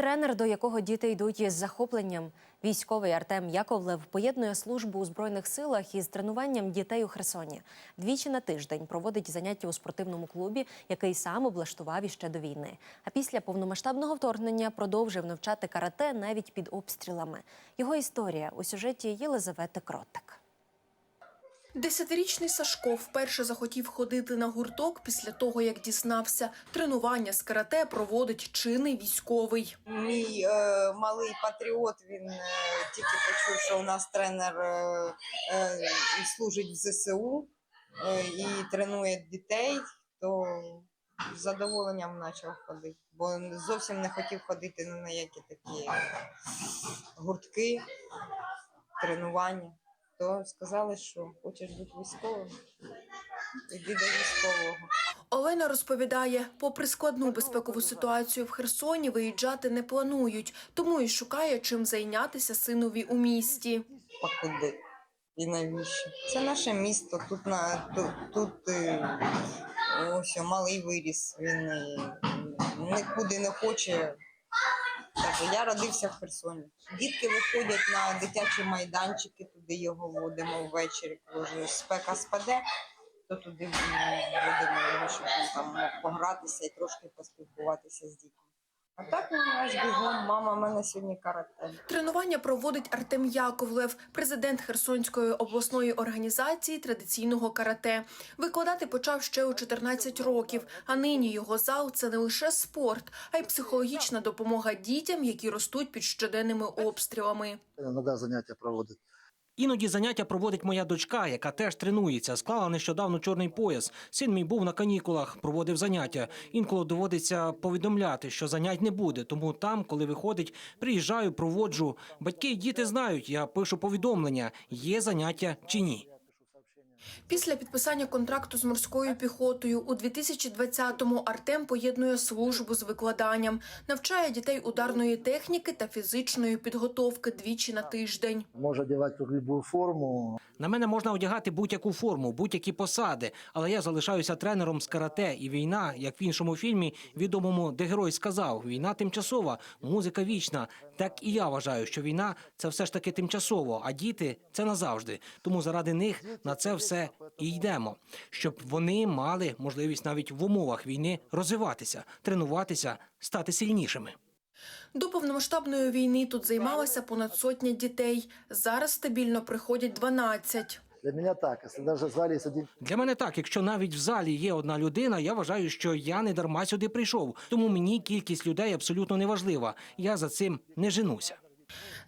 Тренер, до якого діти йдуть із захопленням. Військовий Артем Яковлев поєднує службу у збройних силах із тренуванням дітей у Херсоні. Двічі на тиждень проводить заняття у спортивному клубі, який сам облаштував іще до війни. А після повномасштабного вторгнення продовжив навчати карате навіть під обстрілами. Його історія у сюжеті Єлизавети Кротик. Десятирічний Сашко вперше захотів ходити на гурток після того, як дізнався, тренування з карате проводить чинний військовий. Мій е, малий патріот він е, тільки почув, що у нас тренер е, е, служить в ЗСУ е, і тренує дітей, то з задоволенням почав ходити, бо зовсім не хотів ходити на які такі гуртки, тренування. То сказали, що хочеш бути військовим, іди до військового. Олена розповідає, попри складну безпекову ситуацію в Херсоні, виїжджати не планують, тому і шукає чим зайнятися синові у місті. А куди? І навіщо? Це наше місто. Тут на тут, тут е, ось малий виріс. Він е, нікуди не хоче. Каже, я родився в Херсоні. Дітки виходять на дитячі майданчики, туди його водимо ввечері, коли спека спаде, то туди водимо його, щоб він там мог погратися і трошки поспілкуватися з дітьми. А так у нас бігом, мама, в мене сьогодні карате. Тренування проводить Артем Яковлев, президент Херсонської обласної організації традиційного карате. Викладати почав ще у 14 років. А нині його зал це не лише спорт, а й психологічна допомога дітям, які ростуть під щоденними обстрілами. Іноді заняття проводить. Іноді заняття проводить моя дочка, яка теж тренується. Склала нещодавно чорний пояс. Син мій був на канікулах, проводив заняття. Інколи доводиться повідомляти, що занять не буде. Тому там, коли виходить, приїжджаю, проводжу. Батьки і діти знають. Я пишу повідомлення, є заняття чи ні. Після підписання контракту з морською піхотою у 2020-му Артем поєднує службу з викладанням, навчає дітей ударної техніки та фізичної підготовки двічі на тиждень. Може одягати будь-яку форму. На мене можна одягати будь-яку форму, будь-які посади, але я залишаюся тренером з карате. І війна, як в іншому фільмі, відомому, де герой сказав: війна тимчасова, музика вічна. Так і я вважаю, що війна це все ж таки тимчасово, а діти це назавжди. Тому заради них на це все і йдемо, щоб вони мали можливість навіть в умовах війни розвиватися, тренуватися, стати сильнішими. До повномасштабної війни тут займалася понад сотня дітей. Зараз стабільно приходять 12. Для мене так. Якщо навіть в залі є Для мене так, якщо навіть в залі є одна людина, я вважаю, що я не дарма сюди прийшов. Тому мені кількість людей абсолютно не важлива. Я за цим не женуся.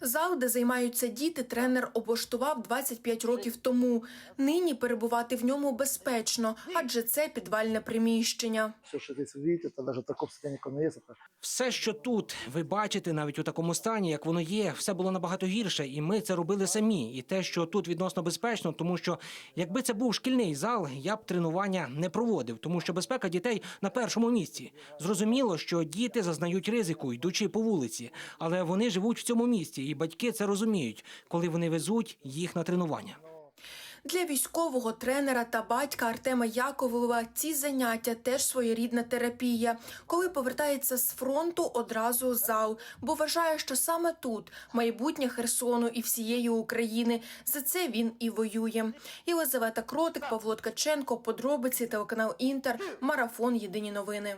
Зал, де займаються діти, тренер облаштував 25 років тому. Нині перебувати в ньому безпечно, адже це підвальне приміщення. все, що ви бачите, це навіть в такому стані, як є, Все, що тут ви бачите, навіть у такому стані, як воно є, все було набагато гірше, і ми це робили самі. І те, що тут відносно безпечно, тому що якби це був шкільний зал, я б тренування не проводив, тому що безпека дітей на першому місці. Зрозуміло, що діти зазнають ризику, йдучи по вулиці, але вони живуть в цьому місті, батьки це розуміють, коли вони везуть їх на тренування. Для військового тренера та батька Артема Яковлева ці заняття теж своєрідна терапія. Коли повертається з фронту, одразу зал, бо вважає, що саме тут майбутнє Херсону і всієї України. За це він і воює. Єлизавета Кротик, Павло Ткаченко, подробиці телеканал Інтер, марафон Єдині новини.